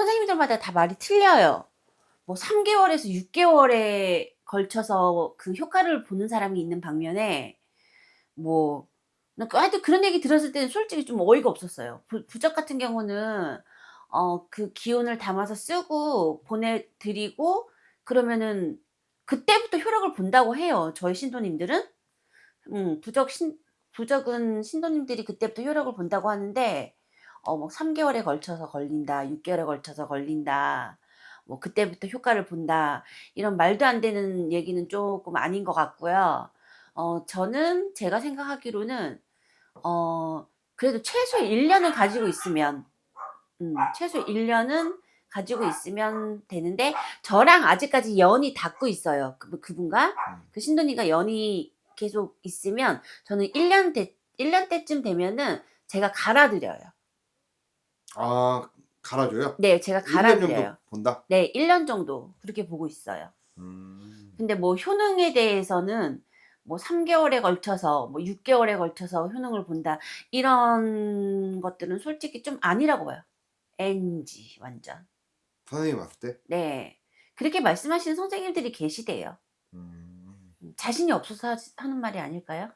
선생님들마다 다 말이 틀려요. 뭐 3개월에서 6개월에 걸쳐서 그 효과를 보는 사람이 있는 반면에 뭐나 그- 하여튼 그런 얘기 들었을 때는 솔직히 좀 어이가 없었어요. 부, 부적 같은 경우는 어, 그 기운을 담아서 쓰고 보내드리고 그러면은 그때부터 효력을 본다고 해요. 저희 신도님들은. 음, 부적 신, 부적은 신도님들이 그때부터 효력을 본다고 하는데 어, 뭐 3개월에 걸쳐서 걸린다, 6개월에 걸쳐서 걸린다, 뭐 그때부터 효과를 본다, 이런 말도 안 되는 얘기는 조금 아닌 것 같고요. 어, 저는 제가 생각하기로는, 어, 그래도 최소 1년을 가지고 있으면, 음, 최소 1년은 가지고 있으면 되는데, 저랑 아직까지 연이 닿고 있어요. 그, 그분과, 음. 그 신도니가 연이 계속 있으면, 저는 1년 때, 1년 때쯤 되면은 제가 갈아드려요. 아 갈아줘요? 네, 제가 1년 정도 갈아드려요. 본다? 네, 1년 정도 그렇게 보고 있어요. 음. 근데 뭐 효능에 대해서는 뭐 3개월에 걸쳐서 뭐 6개월에 걸쳐서 효능을 본다 이런 것들은 솔직히 좀 아니라고 봐요. NG 완전. 선생님 봤을 때? 네. 그렇게 말씀하시는 선생님들이 계시대요. 음. 음, 자신이 없어서 하- 하는 말이 아닐까요?